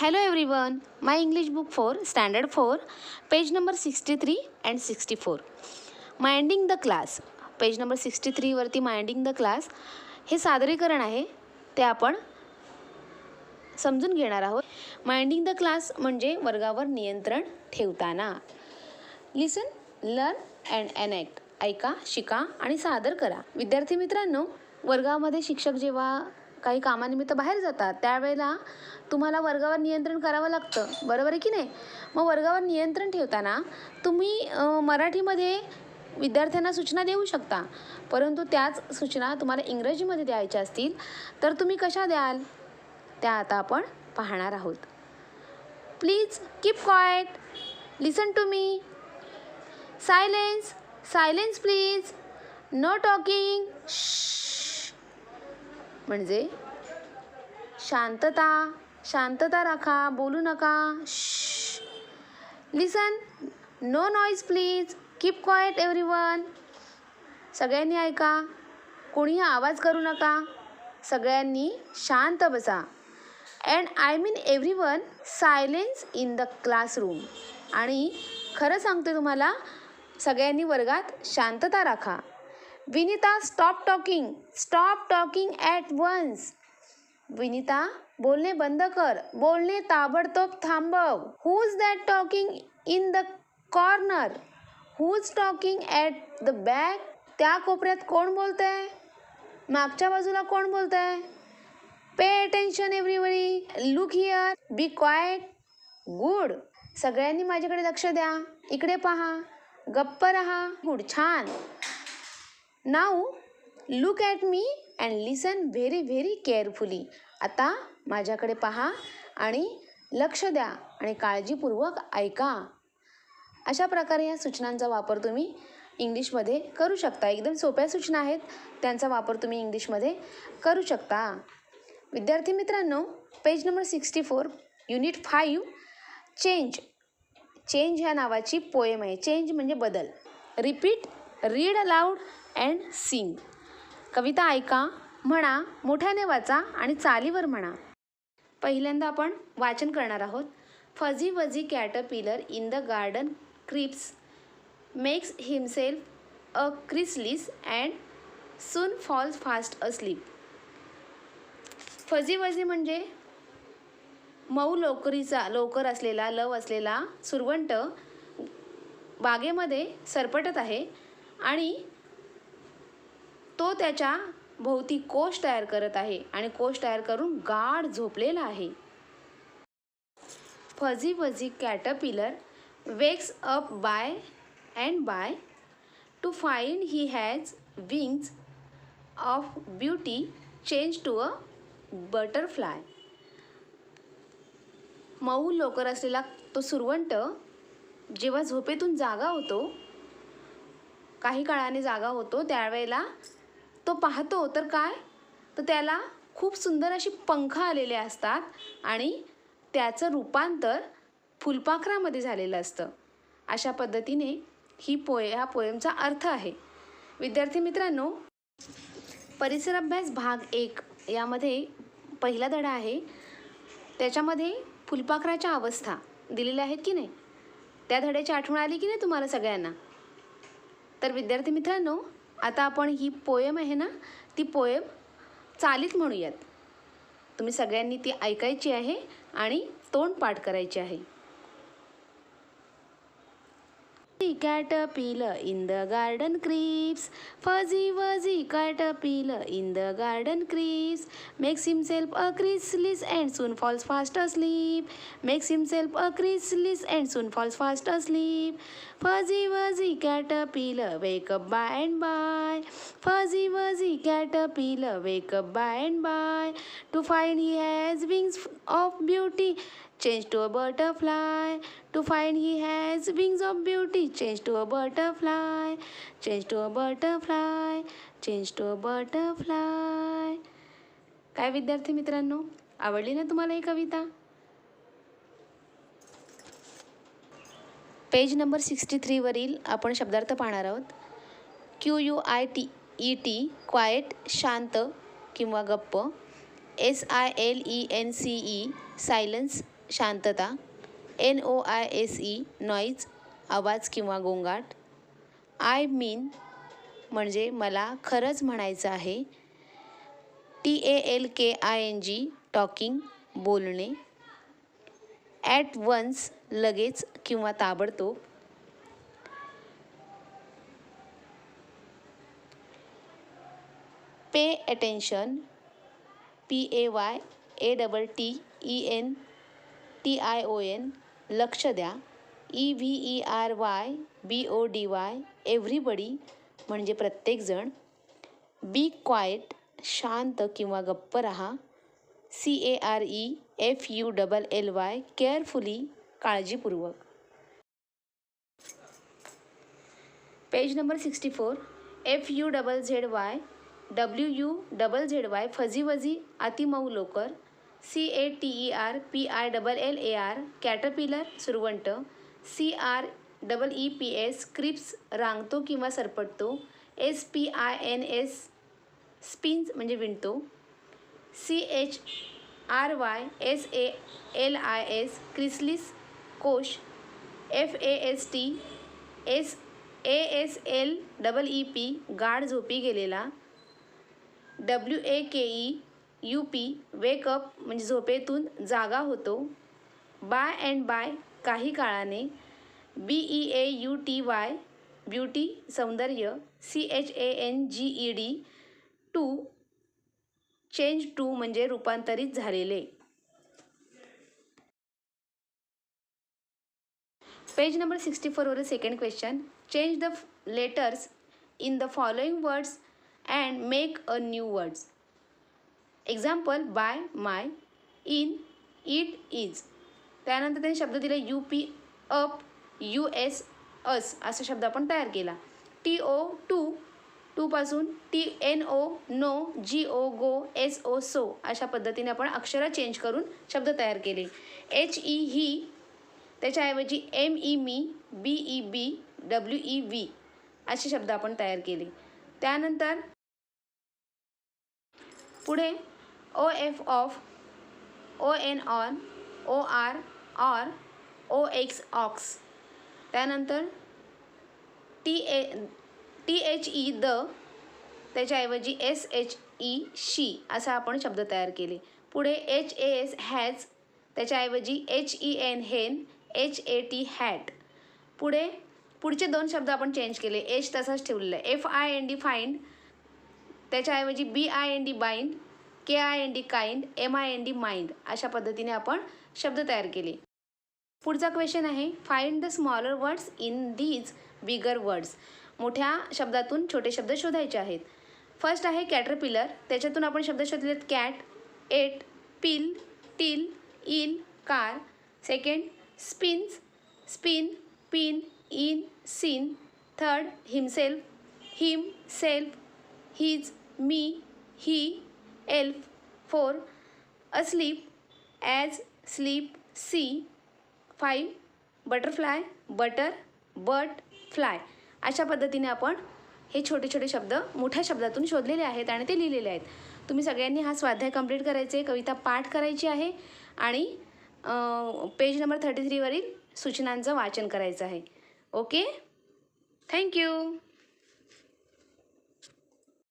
Hello everyone, my English book for Standard 4, page number 63 and 64. Minding the class page number sixty थ्रीवरती minding the class हे सादरीकरण आहे. ते आपण समजून घेणार आहोत. माइंडिंग द क्लास म्हणजे वर्गावर नियंत्रण ठेवताना. लिसन लर्न अँड अनेक्ट ऐका शिका आणि सादर करा. विद्यार्थी मित्रांनो वर्गामध्ये शिक्षक जेव्हा काही कामानिमित्त बाहेर जातात. त्यावेळेला तुम्हाला वर्गावर नियंत्रण करावं लागतं. बरोबर आहे की नाही? मग वर्गावर नियंत्रण ठेवताना तुम्ही मराठीमध्ये विद्यार्थ्यांना सूचना देऊ शकता. परंतु त्याच सूचना तुम्हाला इंग्रजीमध्ये द्यायच्या असतील तर तुम्ही कशा द्याल? त्या आता आपण पाहणार आहोत. Please keep quiet listen to me silence silence please no talking म्हणजे शांतता शांतता राखा बोलू नका. Listen no noise please keep quiet every one सगळ्यांनी ऐका. कोणीही आवाज करू नका. सगळ्यांनी शांत बसा. And I mean every one silence in the classroom आणि खरं सांगते तुम्हाला सगळ्यांनी वर्गात शांतता राखा. Vinita stop talking stop talking at once Vinita बोलणे बंद कर. बोलणे ताबडतोब थांबव. Who is that talking in the corner who is talking at the back त्या कोपऱ्यात कोण बोलत आहे मागच्या बाजूला कोण बोलत आहे pay attention everybody look here be quiet good सगळ्यांनी माझ्याकडे लक्ष द्या. इकडे पहा. गप्प रहा. गुड छान. Now look at me and listen very very carefully आता माझ्याकडे पहा आणि लक्ष द्या आणि काळजीपूर्वक ऐका. अशा प्रकारे या सूचनांचा वापर तुम्ही इंग्लिशमध्ये करू शकता. एकदम सोप्या सूचना आहेत. त्यांचा वापर तुम्ही इंग्लिशमध्ये करू शकता. विद्यार्थी मित्रांनो page number sixty four unit five change change ह्या नावाची पोएम आहे. चेंज म्हणजे बदल. Repeat read aloud and sing. कविता ऐका म्हणा मोठ्याने वाचा आणि चालीवर म्हणा. पहिल्यांदा आपण वाचन करणार आहोत. Fuzzy wuzzy caterpillar in the garden creeps makes himself a chrysalis and soon falls fast asleep fuzzy म्हणजे मऊ लोकरीचा लोकर असलेला लव असलेला सुरवंट बागेमध्ये सरपटत आहे आणि तो त्याच्या भोवती कोश तयार करत आहे आणि कोश तयार करून गाढ झोपलेला आहे. Fuzzy wuzzy caterpillar wakes up by and by to find he has wings of beauty change to a butterfly मऊ लोकर असलेला तो सुरवंट जेव्हा झोपेतून जागा होतो काही काळाने जागा होतो त्यावेळेला तो पाहतो तर काय? तर त्याला खूप सुंदर अशी पंख आलेले असतात आणि त्याचं रूपांतर फुलपाखरामध्ये झालेलं असतं. अशा पद्धतीने ही पोय हा पोयमचा अर्थ आहे. विद्यार्थी मित्रांनो परिसर अभ्यास भाग एक यामध्ये पहिला धडा आहे. त्याच्यामध्ये फुलपाखराच्या अवस्था दिलेल्या आहेत की नाही? त्या धड्याची आठवण आली की नाही तुम्हाला सगळ्यांना? तर विद्यार्थी मित्रांनो आता आपण ही पोयम आहे ना ती पोयम चालीत म्हणूयात. तुम्ही सगळ्यांनी ती ऐकायची आहे आणि तोंड पाठ करायची आहे. Caterpillar in the garden creeps. Fuzzy wuzzy caterpillar in the garden creeps. Makes himself a chrysalis and soon falls fast asleep. Makes himself a chrysalis and soon falls fast asleep. Fuzzy wuzzy caterpillar wake up by and by. Fuzzy wuzzy caterpillar wake up by and by. To find he has wings of beauty change to a butterfly to find he has wings of beauty change to a butterfly change to a butterfly change to a butterfly काय विद्यार्थी मित्रांनो आवडली ना तुम्हाला ही कविता page number sixty थ्रीवरील आपण शब्दार्थ पाहणार आहोत Q U I T E quiet quiet शांत किंवा गप्प S I L E N C E silence शांतता N O I S E noise आवाज किंवा गोंगाट. आय मीन म्हणजे मला खरंच म्हणायचं आहे. T A L K I N G talking बोलणे. ॲट वन्स लगेच किंवा ताबडतोब. Pay attention P A Y A double T E N T I O N लक्ष द्या. E V E R Y B O D Y everybody म्हणजे प्रत्येकजण be quiet शांत किंवा गप्प रहा. C A R E F U double L Y carefully काळजीपूर्वक. Page number sixty four F U double Z Y W U double Z Y fuzzy wuzzy अतिमऊ लोकर. C A T E R P I double L A R caterpillar सुरवंट. C R double E P S creeps रांगतो किंवा सरपटतो. S P I N S spins म्हणजे विणतो. C H R Y S A L I S chrysalis कोश. F A S T S A S L double E P गाढ झोपी गेलेला. W A K E U P wake up म्हणजे झोपेतून जागा होतो. By and by काही काळाने. B E A U T Y beauty सौंदर्य. C H A N G E D to change to म्हणजे रूपांतरित झालेले. Page number sixty फोरवरील second question change the letters in the following words and make a new words example by my in it is त्यानंतर त्यांनी शब्द दिले U P up U S us असा शब्द आपण तयार केला. T O to टूपासून T N O no G O go S O so अशा पद्धतीने आपण अक्षरं चेंज करून शब्द तयार केले. एच ई ही त्याच्याऐवजी M E me B E be W E we असे शब्द आपण तयार केले. त्यानंतर पुढे O F of O N on O R or O X ox त्यानंतर T A T H E the त्याच्याऐवजी एस एच ई शी असा आपण शब्द तयार केले. पुढे एच ए एस हॅज त्याच्याऐवजी H E N hen H A T hat पुढे पुढचे दोन शब्द आपण चेंज केले. एच तसाच ठेवलेला आहे. F I N D find त्याच्याऐवजी B I N D bind K I N D kind M I N D mind अशा पद्धतीने आपण शब्द तयार केले. पुढचा क्वेश्चन आहे find the smaller words in these bigger words मोठ्या शब्दातून छोटे शब्द शोधायचे आहेत. फर्स्ट आहे कॅटरपिलर त्याच्यातून आपण शब्द शोधलेत cat ate pill till ill car second spins spin pin in sin third himself him self his me he elf four asleep as sleep see five butterfly butter but fly अशा पद्धतीने आपण हे छोटे छोटे शब्द मोठ्या शब्दातून शोधलेले आहेत आणि ते लिहिलेले आहेत. तुम्ही सगळ्यांनी हा स्वाध्याय कंप्लीट करायचे कविता पाठ करायची आहे आणि पेज नंबर थर्टी थ्रीवरील सूचनांचं वाचन करायचं आहे. Okay thank you